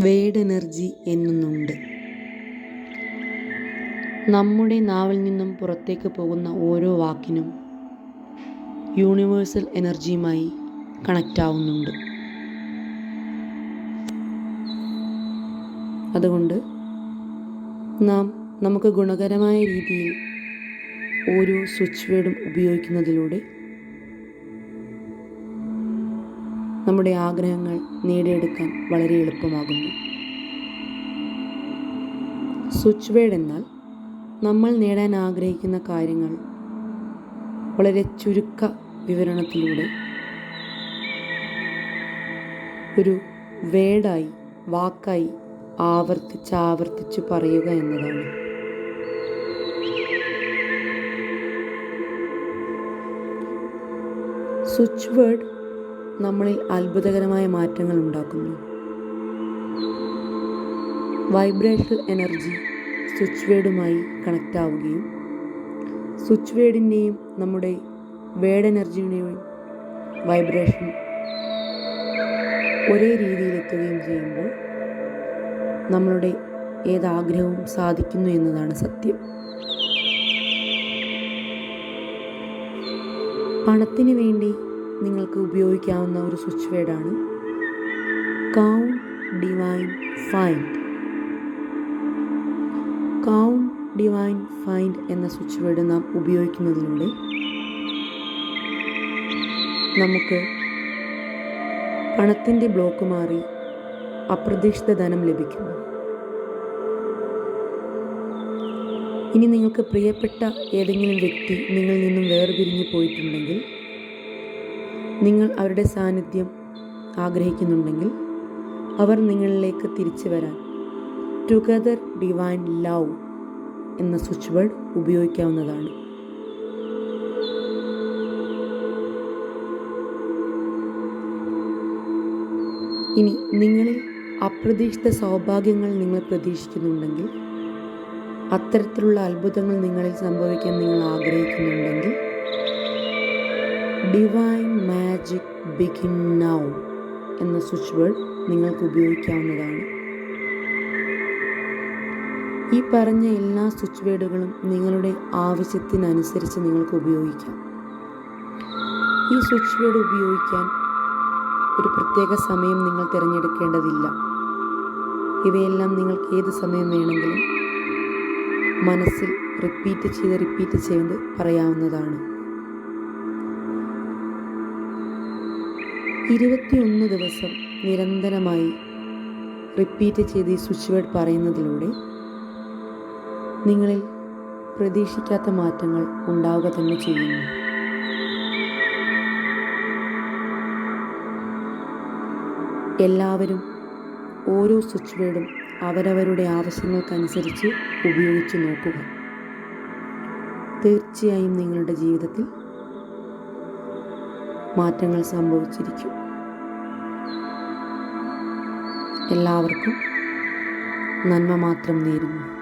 Word energy എന്നുണ്ട് നമ്മുടെ നാവിൽ നിന്നും പുറത്തേക്ക് പോകുന്ന ഓരോ വാക്കിനും യൂണിവേഴ്സൽ എനർജിയുമായി കണക്റ്റ് ആവുന്നുണ്ട് അതുകൊണ്ട് നാം നമുക്ക് ഗുണകരമായ രീതിയിൽ ഓരോ സ്വിച്ച് വേർഡും ഉപയോഗിക്കുന്നതിലൂടെ നമ്മുടെ ആഗ്രഹങ്ങൾ നേടിയെടുക്കാൻ വളരെ എളുപ്പമാകുന്നു. സ്വിച്ച് വേഡ് എന്നാൽ നമ്മൾ നേടാൻ ആഗ്രഹിക്കുന്ന കാര്യങ്ങൾ വളരെ ചുരുക്ക വിവരണത്തിലൂടെ ഒരു വേഡായി വാക്കായി ആവർത്തിച്ച് ആവർത്തിച്ച് പറയുക എന്നതാണ്. സ്വിച്ച് വേർഡ് നമ്മളിൽ അത്ഭുതകരമായ മാറ്റങ്ങൾ ഉണ്ടാക്കുന്നു. വൈബ്രേഷണൽ എനർജി സ്വിച്ച് വേഡുമായി കണക്റ്റ് ആവുകയും സ്വിച്ച് വേഡിന്റെയും നമ്മുടെ വേഡ് എനർജിയുടെയും വൈബ്രേഷൻ ഒരേ രീതിയിലെത്തുകയും ചെയ്യുമ്പോൾ നമ്മളുടെ ഏതാഗ്രഹവും സാധിക്കുന്നു എന്നതാണ് സത്യം. പണത്തിന് വേണ്ടി നിങ്ങൾക്ക് ഉപയോഗിക്കാവുന്ന ഒരു സ്വിച്ച് വേർഡാണ് count divine find count divine find എന്ന സ്വിച്ച് വേർഡ് നാം ഉപയോഗിക്കുന്നതിലൂടെ നമുക്ക് പണത്തിന്റെ ബ്ലോക്ക് മാറി അപ്രതീക്ഷിത ധനം ലഭിക്കുന്നു. ഇനി നിങ്ങൾക്ക് പ്രിയപ്പെട്ട ഏതെങ്കിലും വ്യക്തി നിങ്ങളിൽ നിന്നും വേർപിരിഞ്ഞു പോയിട്ടുണ്ടെങ്കിൽ നിങ്ങൾ അവരുടെ സാന്നിധ്യം ആഗ്രഹിക്കുന്നുണ്ടെങ്കിൽ അവർ നിങ്ങളിലേക്ക് തിരിച്ചു വരാൻ. ടുഗദർ ഡിവൈൻ ലവ് എന്ന സ്വിച്ച് വേർഡ് ഉപയോഗിക്കാവുന്നതാണ്. ഇനി നിങ്ങളിൽ അപ്രതീക്ഷിത സൗഭാഗ്യങ്ങൾ നിങ്ങൾ പ്രതീക്ഷിക്കുന്നുണ്ടെങ്കിൽ അത്തരത്തിലുള്ള അത്ഭുതങ്ങൾ നിങ്ങളിൽ സംഭവിക്കാൻ നിങ്ങൾ ആഗ്രഹിക്കുന്നുണ്ടെങ്കിൽ ഡിവൈൻ മാജിക് ബിഗിൻ നൗ എന്ന സ്വിച്ച് വേർഡ് നിങ്ങൾക്ക് ഉപയോഗിക്കാവുന്നതാണ്. ഈ പറഞ്ഞ എല്ലാ സ്വിച്ച് വേർഡുകളും നിങ്ങളുടെ ആവശ്യത്തിനനുസരിച്ച് നിങ്ങൾക്ക് ഉപയോഗിക്കാം. ഈ സ്വിച്ച് വേർഡ് ഉപയോഗിക്കാൻ ഒരു പ്രത്യേക സമയം നിങ്ങൾ തിരഞ്ഞെടുക്കേണ്ടതില്ല. ഇവയെല്ലാം നിങ്ങൾക്ക് ഏത് സമയം വേണമെങ്കിലും മനസ്സിൽ റിപ്പീറ്റ് ചെയ്ത് റിപ്പീറ്റ് ചെയ്ത് പറയാവുന്നതാണ്. ഇരുപത്തിയൊന്ന് ദിവസം നിരന്തരമായി റിപ്പീറ്റ് ചെയ്ത് ഈ സ്വിച്ച് വേർഡ് പറയുന്നതിലൂടെ നിങ്ങളിൽ പ്രതീക്ഷിക്കാത്ത മാറ്റങ്ങൾ ഉണ്ടാവുക തന്നെ ചെയ്യുന്നു. എല്ലാവരും ഓരോ സ്വിച്ച് വേർഡും അവരവരുടെ ആവശ്യങ്ങൾക്കനുസരിച്ച് ഉപയോഗിച്ച് നോക്കുക. തീർച്ചയായും നിങ്ങളുടെ ജീവിതത്തിൽ മാറ്റങ്ങൾ സംഭവിച്ചിരിക്കും. എല്ലാവർക്കും നന്മ മാത്രം നേരുന്നു.